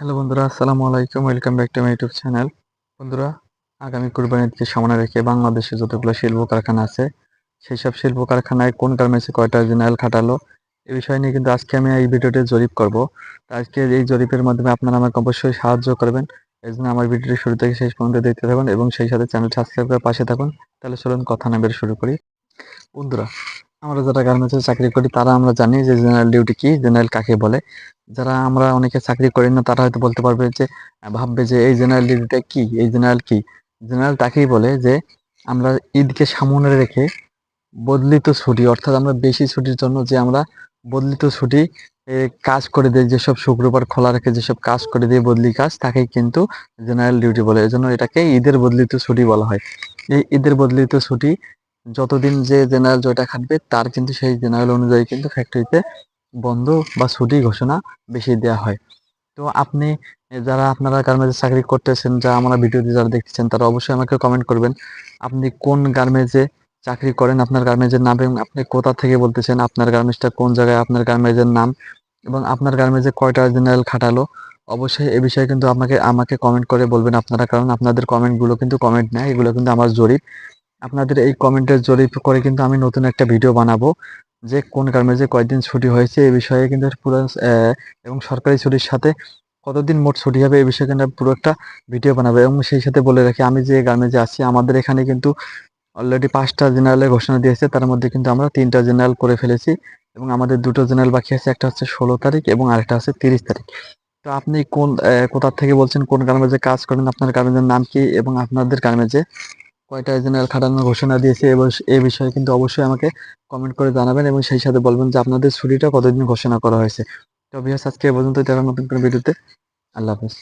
Hello বন্ধুরা, আসসালামু আলাইকুম। Welcome back to my YouTube channel বন্ধুরা, আগামী কুরবানি ঈদকে সামনে রেখে বাংলাদেশে যতগুলো শিল্প কারখানা আছে, সেই সব শিল্প কারখানায় কোন গার্মেন্টসে কয়টা জেনারেল খাটালো, এ বিষয় নিয়ে কিন্তু আজকে আমি এই ভিডিওটি জরিপ করব। আজকে এই জরিপের মাধ্যমে আপনারা আমাকে অবশ্যই সাহায্য করবেন। এই জন্য আমার ভিডিওটি শুরু থেকে শেষ পর্যন্ত দেখতে থাকুন এবং সেই সাথে চ্যানেল সাবস্ক্রাইব করে পাশে থাকুন। তাহলে চলুন কথা না বের শুরু করি। বন্ধুরা, আমরা যারা গার্মেন্টসে চাকরি করি, তারা আমরা জানি যে জেনারেল ডিউটি কি, জেনারেল কাকে বলে। যারা আমরা অনেকে চাকরি করি না, তারা হয়তো বলতে পারবে যে ভাববে যে এই জেনারেল ডিউটিটা কি? এই জেনারেল কি? জেনারেল তাকেই বলে যে, আমরা ঈদকে সামনে রেখে বদলিত ছুটি, অর্থাৎ আমরা বেশি ছুটির জন্য যে আমরা বদলিত ছুটি কাজ করে দিই, যেসব শুক্রবার খোলা রেখে যেসব কাজ করে দিয়ে বদলি কাজ তাকে কিন্তু জেনারেল ডিউটি বলে। এজন্য এটাকে ঈদের বদলিত ছুটি বলা হয়। এই ঈদের বদলিত ছুটি, যতদিন যে জেনারেল জয়টা খাটবে, তার কিন্তু সেই জেনারেল অনুযায়ী কিন্তু ফ্যাক্টরিতে বন্ধ বা ছুটি ঘোষণা বেশি দেওয়া হয়। তো আপনি যারা আপনারা গার্মেন্টসে চাকরি করতেছেন, যা আমরা ভিডিওতে যারা দেখতেছেন, তারা অবশ্যই আমাকে কমেন্ট করবেন। আপনি কোন গার্মেন্টসে চাকরি করেন, আপনার গার্মেন্টসের নাম এবং আপনি কোথা থেকে বলতেছেন, আপনার গার্মেন্টসটা কোন জায়গায়, আপনার গার্মেন্টসের নাম এবং আপনার গার্মেন্টসে কয়টা জেনারেল খাটালো, অবশ্যই এ বিষয়ে কিন্তু আমাকে আমাকে কমেন্ট করে বলবেন আপনারা, কারণ আপনাদের কমেন্টগুলো কিন্তু কমেন্ট নেয়, এগুলো কিন্তু আমার জরিপ। আপনাদের এই কমেন্টের জরিপ করে কিন্তু আমি নতুন একটা ভিডিও বানাবো। যে কোন কারণে যে কয়দিন ছুটি হয়েছে এই বিষয়ে কিন্তু পুরো এবং সরকারি ছুটির সাথে কতদিন মোট ছুটি হবে এই বিষয়ে কিন্তু পুরো একটা ভিডিও বানাবে এবং সেই সাথে বলে রাখি, আমি যে গার্মেন্টসে আছি, আমাদের এখানে কিন্তু অলরেডি পাঁচটা জেনারেলের ঘোষণা দিয়েছে, তার মধ্যে কিন্তু আমরা তিনটা জেনারেল করে ফেলেছি এবং আমাদের দুটো জেনারেল বাকি আছে, একটা হচ্ছে ষোলো তারিখ এবং আরেকটা হচ্ছে তিরিশ তারিখ। তো আপনি কোন কোথা থেকে বলছেন, কোন গার্মেন্টসে কাজ করেন, আপনার গার্মেন্টসের নাম কি এবং আপনাদের গার্মেন্টসে কয়টা জেনারেল খাটানোর ঘোষণা দিয়েছে এবং এই বিষয়ে। কিন্তু অবশ্যই আমাকে কমেন্ট করে জানাবেন এবং সেই সাথে বলবেন যে আপনাদের ছুটিটা কতদিন ঘোষণা করা হয়েছে। তো আজকে আজকে পর্যন্ত দেখা নতুন কোনো ভিডিওতে। আল্লাহ হাফেজ।